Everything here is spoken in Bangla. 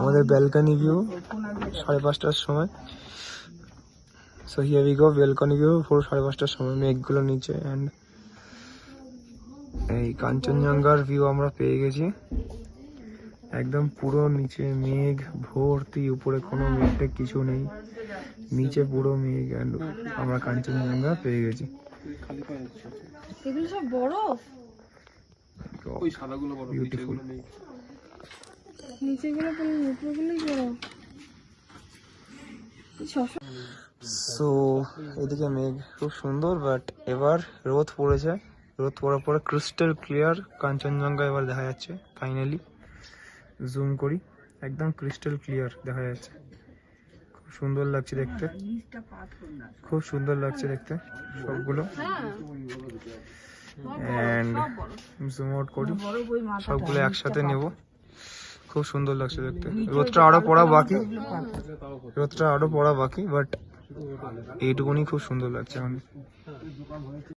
আমাদের ব্যালকানি ভিউ সাড়ে পাঁচটার সময়। So here we go balcony view পুরো সাড়ে পাঁচটার সময় মেঘগুলো নিচে অ্যান্ড এই কাঞ্চনজঙ্ঘার ভিউ আমরা পেয়ে গেছি। একদম পুরো নিচে মেঘ ভর্তি উপরে কোনো মেঘ কিছু নেই। নিচে পুরো মেঘ অ্যান্ড আমরা কাঞ্চনজঙ্ঘা পেয়ে গেছি। এগুলো সব বরফ? ওই সাদাগুলো বড় Beautiful. নিচেগুলো উপরগুলোই সো এদিকে মেঘ খুব সুন্দর বাট এবার রোদ পড়েছে। রোদ পড়ার পরে ক্রিস্টাল ক্লিয়ার কাঞ্চনজঙ্ঘা এবার দেখা যাচ্ছে ফাইনালি জুম করি একদম ক্রিস্টাল ক্লিয়ার দেখা যাচ্ছে। খুব সুন্দর লাগছে দেখতে। খুব সুন্দর লাগছে দেখতে সবগুলো। অ্যান্ড জুম আউট করি সবগুলো একসাথে নেব। খুব সুন্দর লাগছে দেখতে। রোদটা আরও পড়া বাকি। রোদটা আরও পড়া বাকি বাট এইটুকুনি খুব সুন্দর লাগছে এখন।